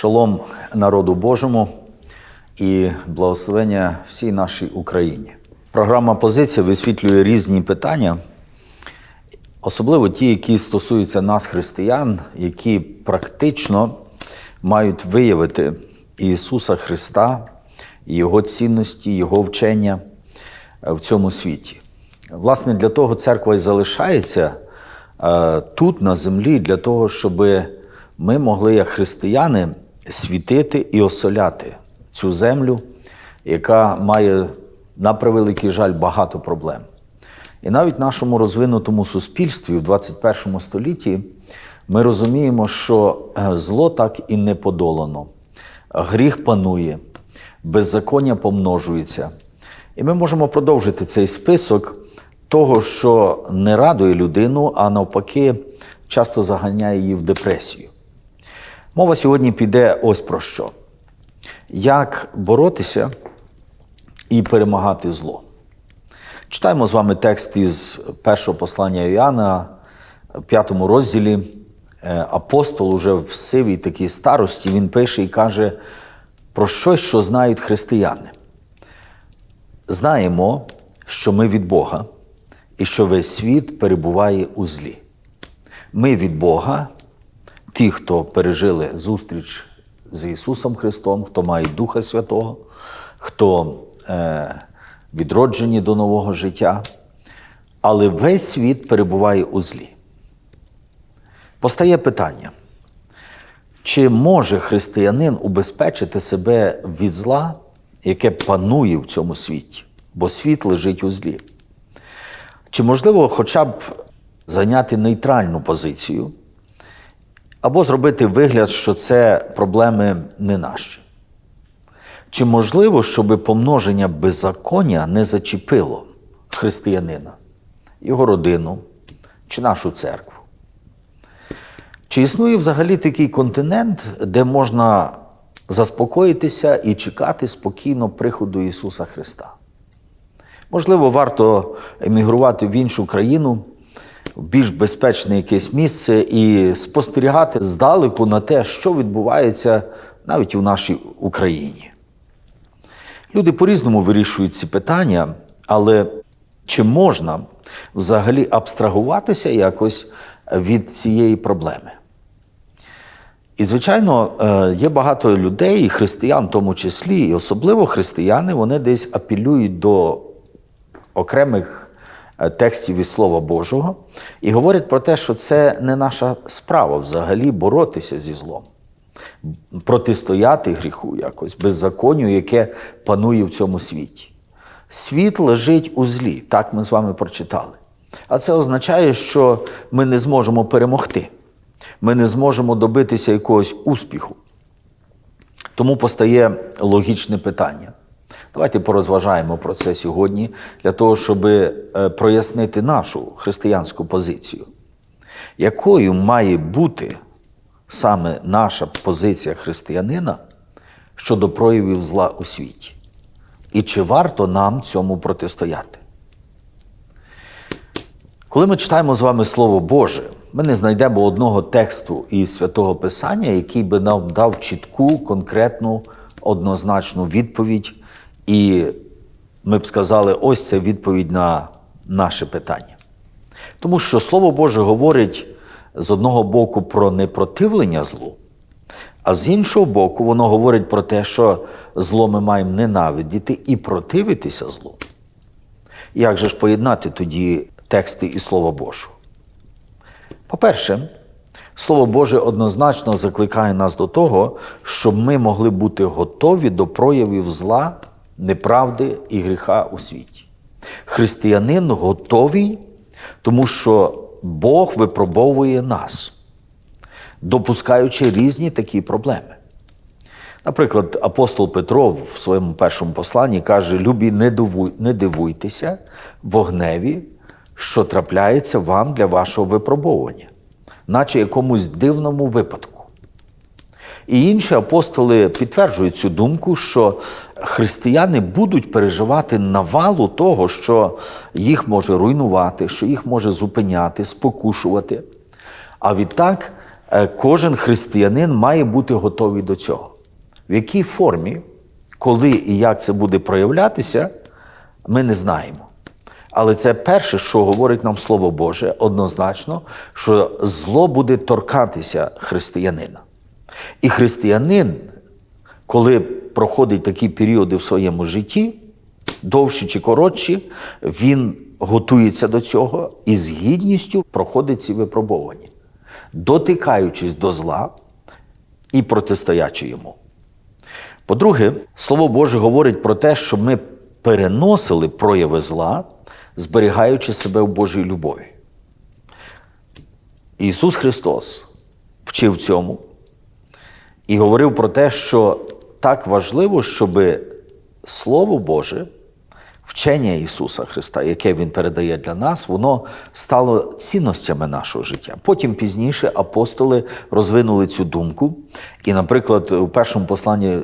Шалом народу Божому і благословення всій нашій Україні. Програма Позиція висвітлює різні питання, особливо ті, які стосуються нас, християн, які практично мають виявити Ісуса Христа, Його цінності, Його вчення в цьому світі. Власне, для того церква і залишається е, тут, на землі, для того, щоб ми могли, як християни, світити і осоляти цю землю, яка має, на превеликий жаль, багато проблем. І навіть в нашому розвинутому суспільстві в 21 столітті ми розуміємо, що е, зло так і не подолано, гріх панує, беззаконня помножується. І ми можемо продовжити цей список того, що не радує людину, а навпаки, часто заганяє її в депресію. Мова сьогодні піде ось про що: як боротися і перемагати зло. Читаємо з вами текст із першого послання Іоанна, п'ятому розділі. Е, Апостол уже в сивій такій старості він пише і каже про щось, що знають християни. Знаємо, що ми від Бога і що весь світ перебуває у злі. Ми від Бога, ті, хто пережили зустріч з Ісусом Христом, хто має Духа Святого, хто е, відроджені до нового життя, але весь світ перебуває у злі. Постає питання, чи може християнин убезпечити себе від зла, яке панує в цьому світі, бо світ лежить у злі? Чи можливо хоча б зайняти нейтральну позицію, або зробити вигляд, що це проблеми не наші? Чи можливо, щоб помноження беззаконня не зачепило християнина, його родину чи нашу церкву? Чи існує взагалі такий континент, де можна заспокоїтися і чекати спокійно приходу Ісуса Христа? Можливо, варто емігрувати в іншу країну, більш безпечне якесь місце і спостерігати здалеку на те, що відбувається навіть у нашій Україні. Люди по-різному вирішують ці питання, але чи можна взагалі абстрагуватися якось від цієї проблеми? І, звичайно, е, є багато людей, і християн в тому числі, і особливо християни, вони десь апелюють до окремих текстів із Слова Божого і говорять про те, що це не наша справа взагалі боротися зі злом, протистояти гріху якось, беззаконню, яке панує в цьому світі. Світ лежить у злі, так ми з вами прочитали. А це означає, що ми не зможемо перемогти, ми не зможемо добитися якогось успіху. Тому постає логічне питання. Давайте порозважаємо про це сьогодні для того, щоб е, прояснити нашу християнську позицію. Якою має бути саме наша позиція християнина щодо проявів зла у світі? І чи варто нам цьому протистояти? Коли ми читаємо з вами Слово Боже, ми не знайдемо одного тексту із святого Писання, який би нам дав чітку, конкретну, однозначну відповідь і ми б сказали, ось це відповідь на наше питання. Тому що Слово Боже говорить з одного боку про непротивлення злу, а з іншого боку, воно говорить про те, що зло ми маємо ненавидіти і противитися злу. Як же ж поєднати тоді тексти і Слово Божого? По-перше, Слово Боже однозначно закликає нас до того, щоб ми могли бути готові до проявів зла неправди і гріха у світі. Християнин готовий, тому що Бог випробовує нас, допускаючи різні такі проблеми. Наприклад, апостол Петро в своєму першому посланні каже: Любі, не дивуйтеся вогневі, що трапляється вам для вашого випробовування, наче якомусь дивному випадку. І інші апостоли підтверджують цю думку, що християни будуть переживати навалу того, що їх може руйнувати, що їх може зупиняти, спокушувати. А відтак е, кожен християнин має бути готовий до цього. В якій формі, коли і як це буде проявлятися, ми не знаємо. Але це перше, що говорить нам Слово Боже, однозначно, що зло буде торкатися християнина. І християнин, коли проходить такі періоди в своєму житті, довші чи коротші, він готується до цього і з гідністю проходить ці випробування, дотикаючись до зла і протистоячи йому. По-друге, Слово Боже говорить про те, щоб ми переносили прояви зла, зберігаючи себе в Божій любові. Ісус Христос вчив цьому і говорив про те, що так важливо, щоб Слово Боже, вчення Ісуса Христа, яке Він передає для нас, воно стало цінностями нашого життя. Потім пізніше апостоли розвинули цю думку. І, наприклад, у першому посланні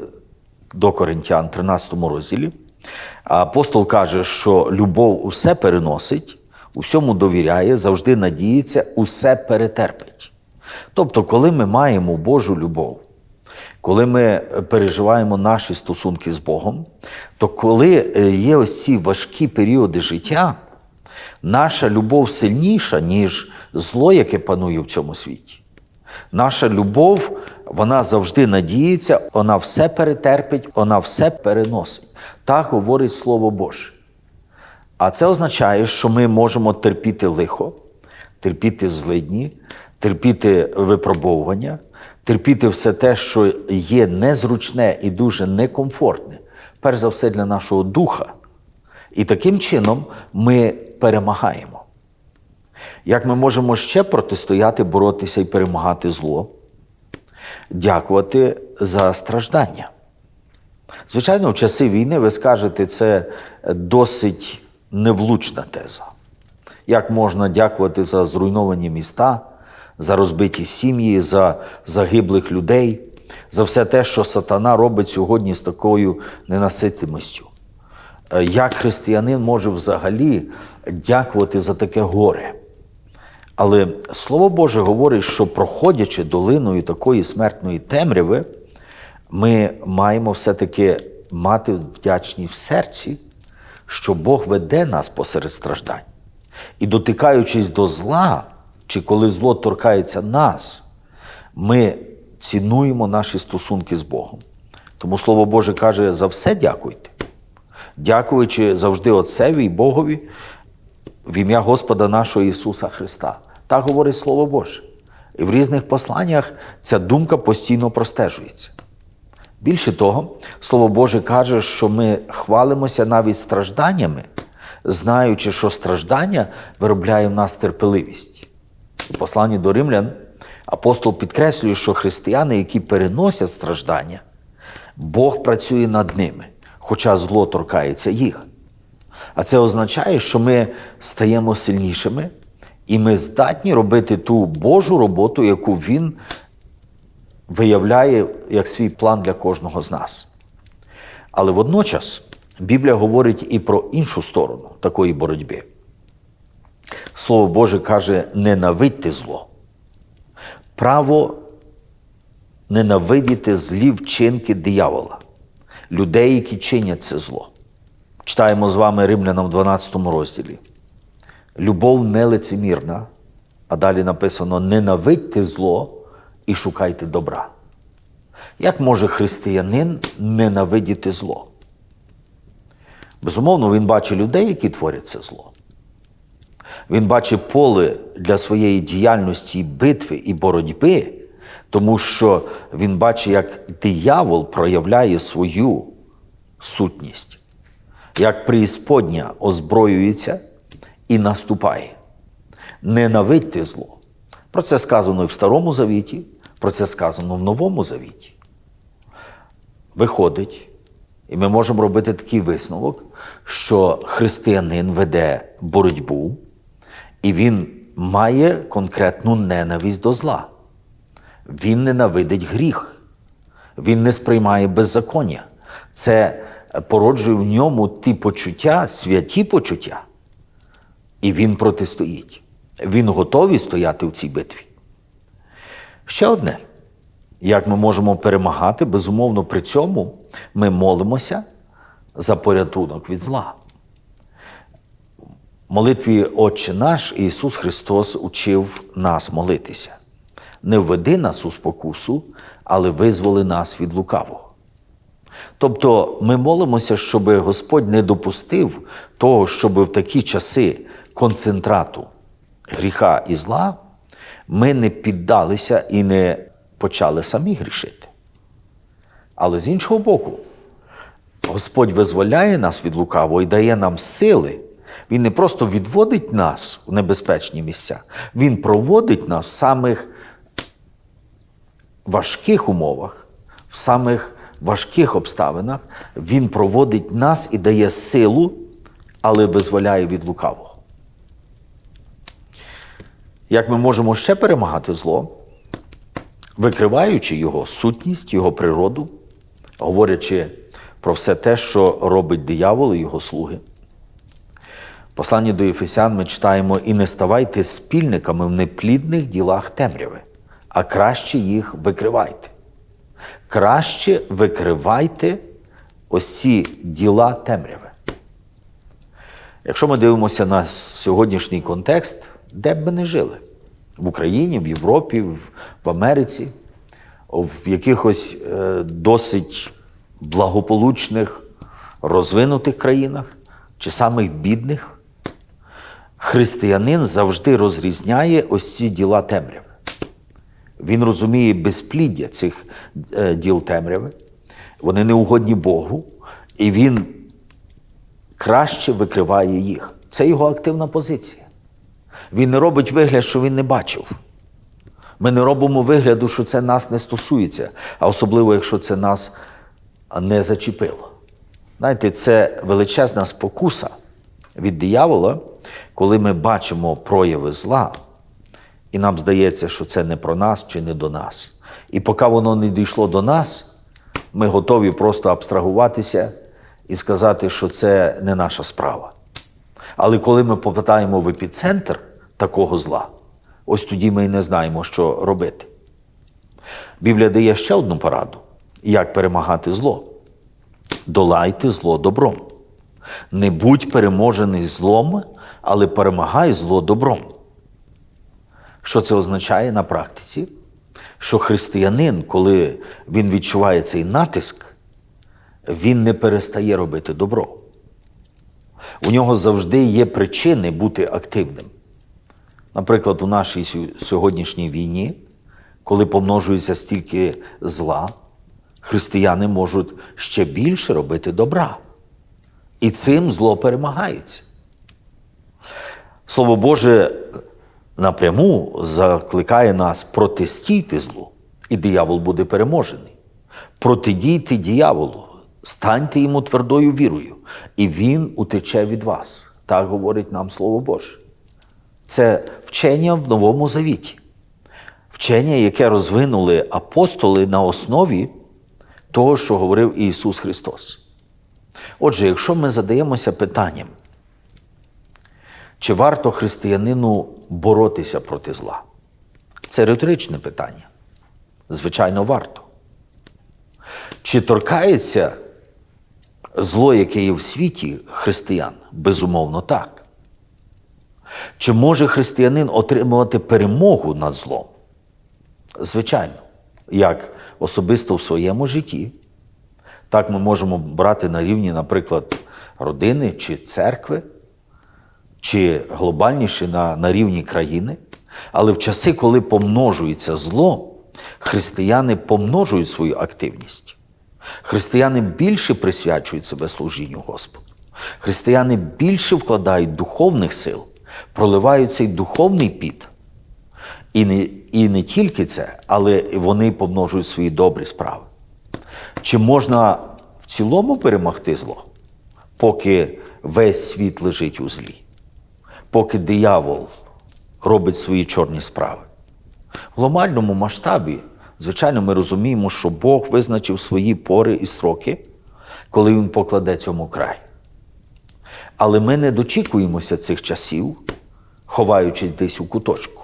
до Коринтян, 13 розділі, апостол каже, що любов усе переносить, усьому довіряє, завжди надіється, усе перетерпить. Тобто, коли ми маємо Божу любов, коли ми переживаємо наші стосунки з Богом, то коли е, є ось ці важкі періоди життя, наша любов сильніша, ніж зло, яке панує в цьому світі. Наша любов, вона завжди надіється, вона все перетерпить, вона все переносить. Так говорить Слово Боже. А це означає, що ми можемо терпіти лихо, терпіти злидні, терпіти випробовування, терпіти все те, що є незручне і дуже некомфортне, перш за все для нашого духа. І таким чином ми перемагаємо. Як ми можемо ще протистояти, боротися і перемагати зло? Дякувати за страждання. Звичайно, в часи війни ви скажете, це досить невлучна теза. Як можна дякувати за зруйновані міста, за розбиті сім'ї, за загиблих людей, за все те, що сатана робить сьогодні з такою ненаситимостю? Як християнин може взагалі дякувати за таке горе? Але Слово Боже говорить, що проходячи долиною такої смертної темряви, ми маємо все-таки мати вдячні в серці, що Бог веде нас посеред страждань. І дотикаючись до зла, чи коли зло торкається нас, ми цінуємо наші стосунки з Богом. Тому Слово Боже каже, за все дякуйте. Дякуючи завжди Отцеві і Богові в ім'я Господа нашого Ісуса Христа. Так говорить Слово Боже. І в різних посланнях ця думка постійно простежується. Більше того, Слово Боже каже, що ми хвалимося навіть стражданнями, знаючи, що страждання виробляє в нас терпеливість. У посланні до римлян апостол підкреслює, що християни, які переносять страждання, Бог працює над ними, хоча зло торкається їх. А це означає, що ми стаємо сильнішими, і ми здатні робити ту Божу роботу, яку Він виявляє як свій план для кожного з нас. Але водночас Біблія говорить і про іншу сторону такої боротьби. Слово Боже каже: ненавидьте зло. Право ненавидіти злі вчинки диявола, людей, які чинять це зло. Читаємо з вами Римлянам в 12 розділі. Любов нелицемірна, а далі написано: ненавидьте зло і шукайте добра. Як може християнин ненавидіти зло? Безумовно, він бачить людей, які творять це зло. Він бачить поле для своєї діяльності, битви і боротьби, тому що він бачить, як диявол проявляє свою сутність, як преісподня озброюється і наступає. Ненавидьте зло. Про це сказано і в Старому Завіті, про це сказано в Новому Завіті. Виходить, і ми можемо робити такий висновок, що християнин веде боротьбу, і він має конкретну ненависть до зла. Він ненавидить гріх, він не сприймає беззаконня. Це породжує в ньому ті почуття, святі почуття. І він протистоїть. Він готовий стояти в цій битві. Ще одне. Як ми можемо перемагати, безумовно, при цьому ми молимося за порятунок від зла. Молитві Отче наш Ісус Христос учив нас молитися. Не введи нас у спокусу, але визволи нас від лукавого. Тобто ми молимося, щоб Господь не допустив того, щоб в такі часи концентрату гріха і зла ми не піддалися і не почали самі грішити. Але з іншого боку, Господь визволяє нас від лукавого і дає нам сили. Він не просто відводить нас в небезпечні місця, Він проводить нас в самих важких умовах, в самих важких обставинах. Він проводить нас і дає силу, але визволяє від лукавого. Як ми можемо ще перемагати зло, викриваючи його сутність, його природу, говорячи про все те, що робить диявол і його слуги. Посланні до Єфесян ми читаємо: і не ставайте спільниками в неплідних ділах темряви, а краще їх викривайте. Краще викривайте ось ці діла темряви. Якщо ми дивимося на сьогоднішній контекст, де б ми не жили в Україні, в Європі, в в Америці, в якихось е, досить благополучних, розвинутих країнах чи самих бідних, християнин завжди розрізняє ось ці діла темряви. Він розуміє безпліддя цих е, діл темряви, вони неугодні Богу, і він краще викриває їх. Це його активна позиція. Він не робить вигляд, що він не бачив. Ми не робимо вигляду, що це нас не стосується, а особливо, якщо це нас не зачепило. Знаєте, це величезна спокуса від диявола, коли ми бачимо прояви зла, і нам здається, що це не про нас чи не до нас. І поки воно не дійшло до нас, ми готові просто абстрагуватися і сказати, що це не наша справа. Але коли ми попитаємо в епіцентр такого зла, ось тоді ми і не знаємо, що робити. Біблія дає ще одну пораду, як перемагати зло. Долайте зло добром. Не будь переможений злом, але перемагай зло добром. Що це означає на практиці? Що християнин, коли він відчуває цей натиск, він не перестає робити добро. У нього завжди є причини бути активним. Наприклад, у нашій сьогоднішній війні, коли помножується стільки зла, християни можуть ще більше робити добра. І цим зло перемагається. Слово Боже напряму закликає нас протистійте злу, і диявол буде переможений. Протидійте дияволу, станьте йому твердою вірою, і він утече від вас. Так говорить нам Слово Боже. Це вчення в Новому Завіті. Вчення, яке розвинули апостоли на основі того, що говорив Ісус Христос. Отже, якщо ми задаємося питанням, чи варто християнину боротися проти зла? Це риторичне питання. Звичайно, варто. Чи торкається зло, яке є в світі християн? Безумовно, так. Чи може християнин отримувати перемогу над злом? Звичайно, як особисто в своєму житті. Так ми можемо брати на рівні, наприклад, родини чи церкви, чи глобальніше на, на рівні країни. Але в часи, коли помножується зло, християни помножують свою активність. Християни більше присвячують себе служінню Господу. Християни більше вкладають духовних сил, проливають цей духовний піт. І не, і не тільки це, але вони помножують свої добрі справи. Чи можна в цілому перемогти зло, поки весь світ лежить у злі, поки диявол робить свої чорні справи? В глобальному масштабі, звичайно, ми розуміємо, що Бог визначив свої пори і строки, коли Він покладе цьому край. Але ми не дочікуємося цих часів, ховаючись десь у куточку.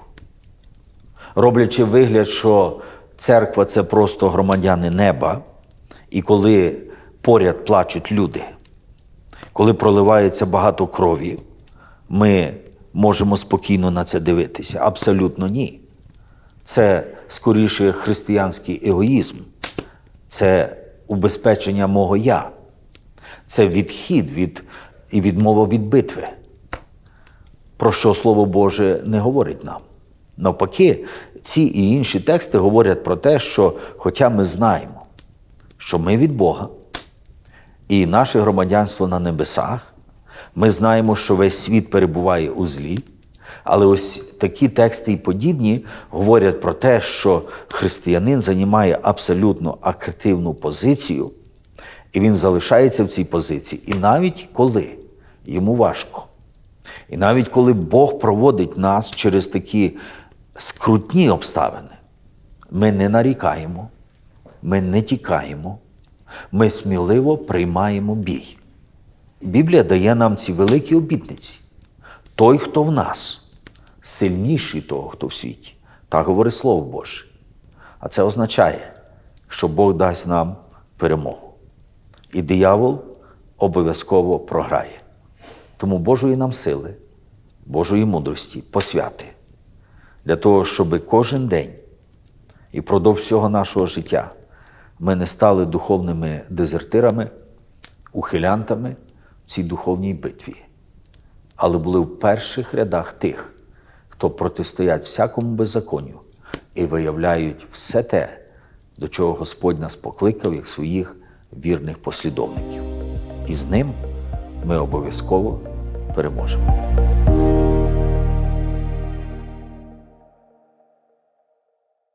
роблячи вигляд, що церква це просто громадяни неба, і коли поряд плачуть люди, коли проливається багато крові, ми можемо спокійно на це дивитися. Абсолютно ні. Це скоріше християнський егоїзм, це убезпечення мого я, це відхід від, і відмова від битви про що Слово Боже не говорить нам. Навпаки, ці і інші тексти говорять про те, що, хоча ми знаємо, що ми від Бога і наше громадянство на небесах, ми знаємо, що весь світ перебуває у злі. Але ось такі тексти і подібні говорять про те, що християнин займає абсолютно активну позицію, і він залишається в цій позиції, і навіть коли йому важко. І навіть коли Бог проводить нас через такі скрутні обставини, ми не нарікаємо, ми не тікаємо, ми сміливо приймаємо бій. Біблія дає нам ці великі обітниці. Той, хто в нас, сильніший того, хто в світі. Так говорить Слово Боже. А це означає, що Бог дасть нам перемогу. І диявол обов'язково програє. Тому Божої нам сили, Божої мудрості, посвяти для того, щоб кожен день і впродовж всього нашого життя ми не стали духовними дезертирами, ухилянтами цій духовній битві, але були в перших рядах тих, хто протистоять всякому беззаконню і виявляють все те, до чого Господь нас покликав як своїх вірних послідовників. І з ним ми обов'язково переможемо.